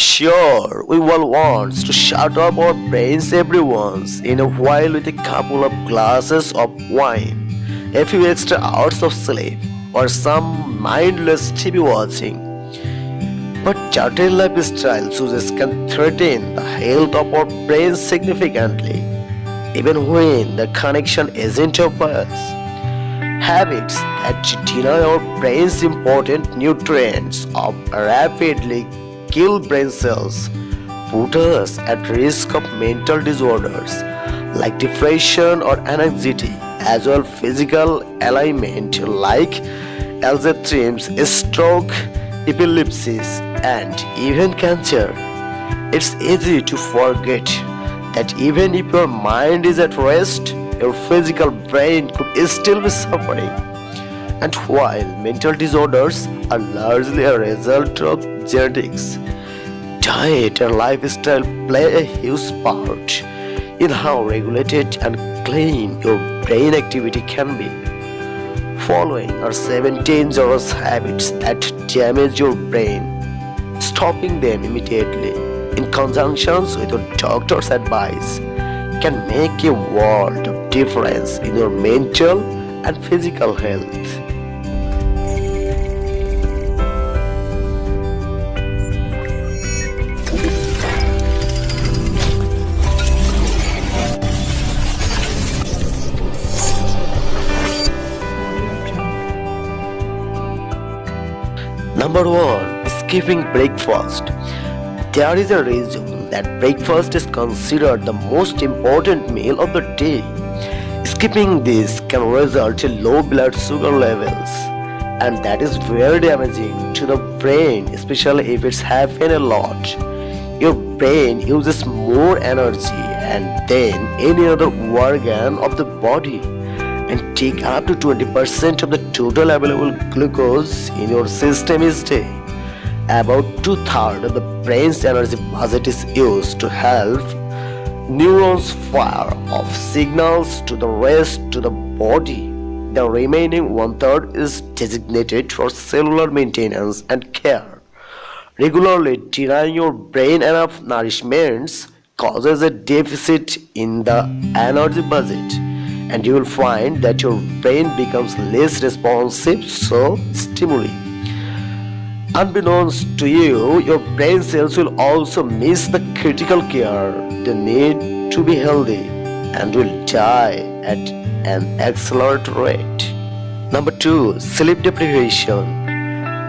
Sure, we all want to shut up our brains every once in a while with a couple of glasses of wine, a few extra hours of sleep, or some mindless TV watching. But certain lifestyle choices can threaten the health of our brains significantly, even when the connection isn't obvious. Habits that deny our brains important nutrients are rapidly kill brain cells put us at risk of mental disorders like depression or anxiety as well physical alignment like Alzheimer's, stroke, epilepsy and even cancer. It's easy to forget that even if your mind is at rest, your physical brain could still be suffering. And while mental disorders are largely a result of genetics, diet and lifestyle play a huge part in how regulated and clean your brain activity can be. Following are seven dangerous habits that damage your brain. Stopping them immediately, in conjunction with your doctor's advice, can make a world of difference in your mental and physical health. Number one, skipping breakfast. There is a reason that breakfast is considered the most important meal of the day. Skipping this can result in low blood sugar levels, and that is very damaging to the brain, especially if it's happened a lot. Your brain uses more energy and than any other organ of the body and take up to 20% of the total available glucose in your system each day. About two thirds of the brain's energy budget is used to help neurons fire off signals to the rest to the body. The remaining one third is designated for cellular maintenance and care. Regularly denying your brain enough nourishments causes a deficit in the energy budget and you will find that your brain becomes less responsive to stimuli. Unbeknownst to you, your brain cells will also miss the critical care they need to be healthy and will die at an accelerated rate. Number two, sleep deprivation.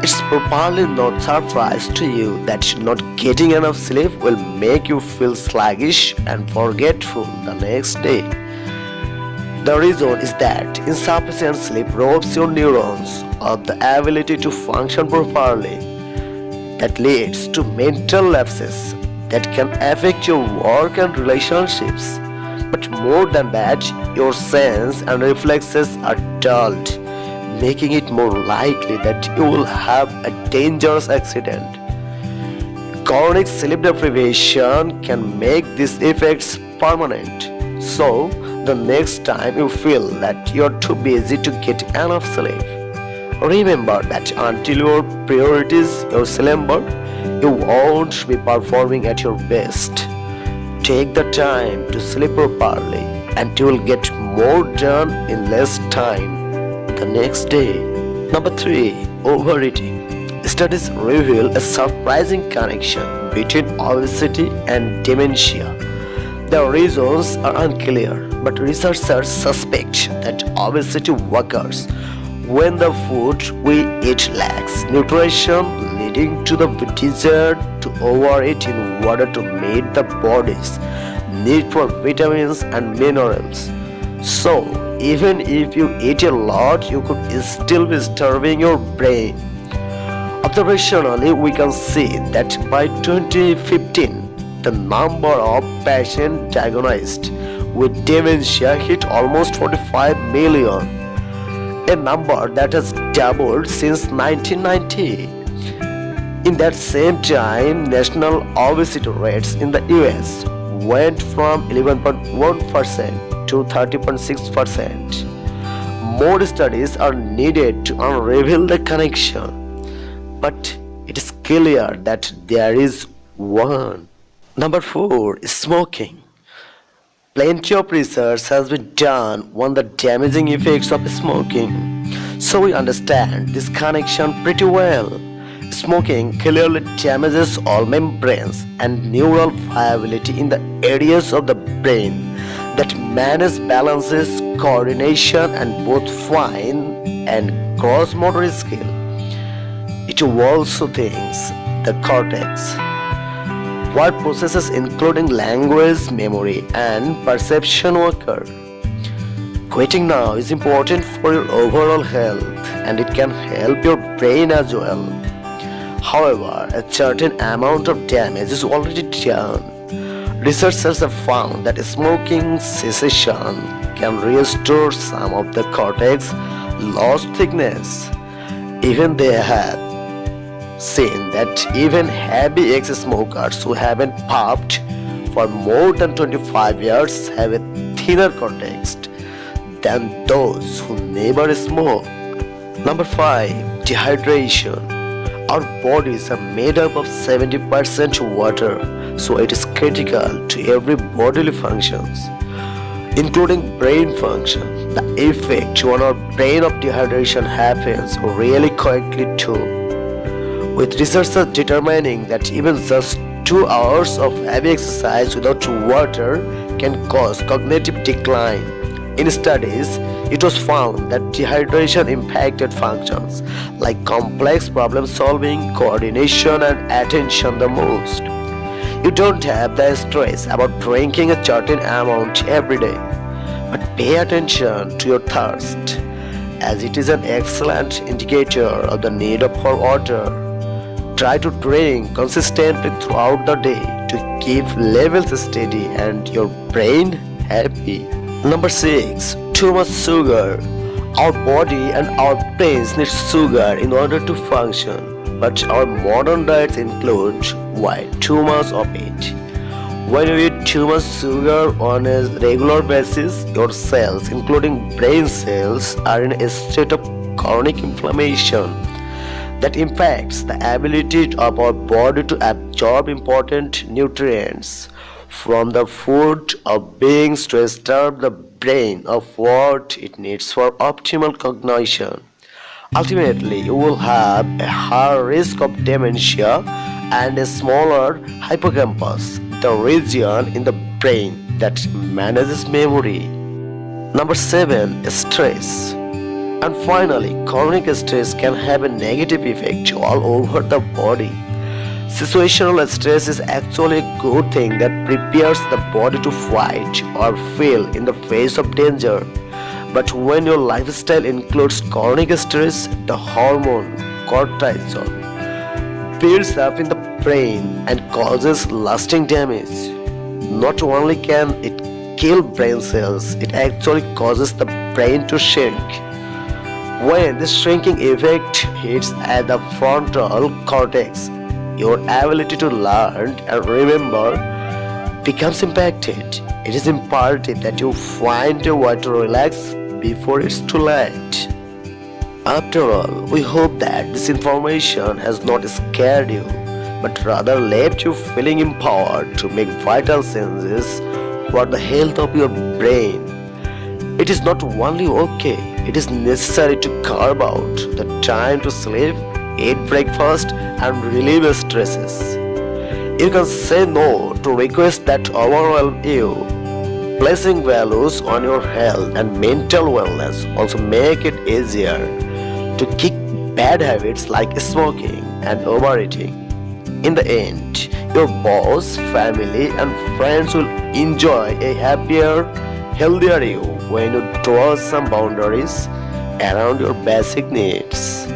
It's probably not surprise to you that not getting enough sleep will make you feel sluggish and forgetful the next day. The reason is that insufficient sleep robs your neurons of the ability to function properly. That leads to mental lapses that can affect your work and relationships. But more than that, your sense and reflexes are dulled, making it more likely that you will have a dangerous accident. Chronic sleep deprivation can make these effects permanent. So, the next time you feel that you're too busy to get enough sleep. Remember that until your priorities your slumber, you won't be performing at your best. Take the time to sleep properly and you will get more done in less time the next day. Number 3. Overeating. Studies reveal a surprising connection between obesity and dementia. The reasons are unclear, but researchers suspect that obesity occurs when the food we eat lacks nutrition, leading to the desire to overeat in order to meet the body's need for vitamins and minerals. So, even if you eat a lot, you could still be starving your brain. Observationally, we can see that by 2015, the number of patients diagnosed with dementia hit almost 45 million, a number that has doubled since 1990. In that same time, national obesity rates in the US went from 11.1% to 30.6%. More studies are needed to unravel the connection, but it is clear that there is one. Number four, smoking. Plenty of research has been done on the damaging effects of smoking, so we understand this connection pretty well. Smoking clearly damages all membranes and neural viability in the areas of the brain that manage balances, coordination, and both fine and gross motor skill. It also things the cortex what processes including language, memory, and perception occur. Quitting now is important for your overall health and it can help your brain as well. However, a certain amount of damage is already done. Researchers have found that smoking cessation can restore some of the cortex lost thickness. Even they have seen that even heavy ex-smokers who haven't puffed for more than 25 years have a thinner cortex than those who never smoke. Number 5. Dehydration Our bodies are made up of 70% water, so it is critical to every bodily functions, including brain function. The effect on our brain of dehydration happens really quickly too with researchers determining that even just two hours of heavy exercise without water can cause cognitive decline. In studies, it was found that dehydration impacted functions like complex problem solving, coordination, and attention the most. You don't have the stress about drinking a certain amount every day, but pay attention to your thirst, as it is an excellent indicator of the need for water. Try to drink consistently throughout the day to keep levels steady and your brain happy. Number 6. Too much sugar. Our body and our brains need sugar in order to function, but our modern diets include why too much of it. When you eat too much sugar on a regular basis, your cells, including brain cells, are in a state of chronic inflammation that impacts the ability of our body to absorb important nutrients from the food of beings to starve the brain of what it needs for optimal cognition. Ultimately, you will have a higher risk of dementia and a smaller hippocampus, the region in the brain that manages memory. Number 7. Stress and finally, chronic stress can have a negative effect all over the body. Situational stress is actually a good thing that prepares the body to fight or fail in the face of danger. But when your lifestyle includes chronic stress, the hormone cortisol builds up in the brain and causes lasting damage. Not only can it kill brain cells, it actually causes the brain to shrink when this shrinking effect hits at the frontal cortex, your ability to learn and remember becomes impacted. It is imperative that you find a way to relax before it's too late. After all, we hope that this information has not scared you, but rather left you feeling empowered to make vital changes for the health of your brain. It is not only okay it is necessary to carve out the time to sleep, eat breakfast, and relieve stresses. You can say no to requests that overwhelm you. Placing values on your health and mental wellness also make it easier to kick bad habits like smoking and overeating. In the end, your boss, family, and friends will enjoy a happier, healthier you when you draw some boundaries around your basic needs.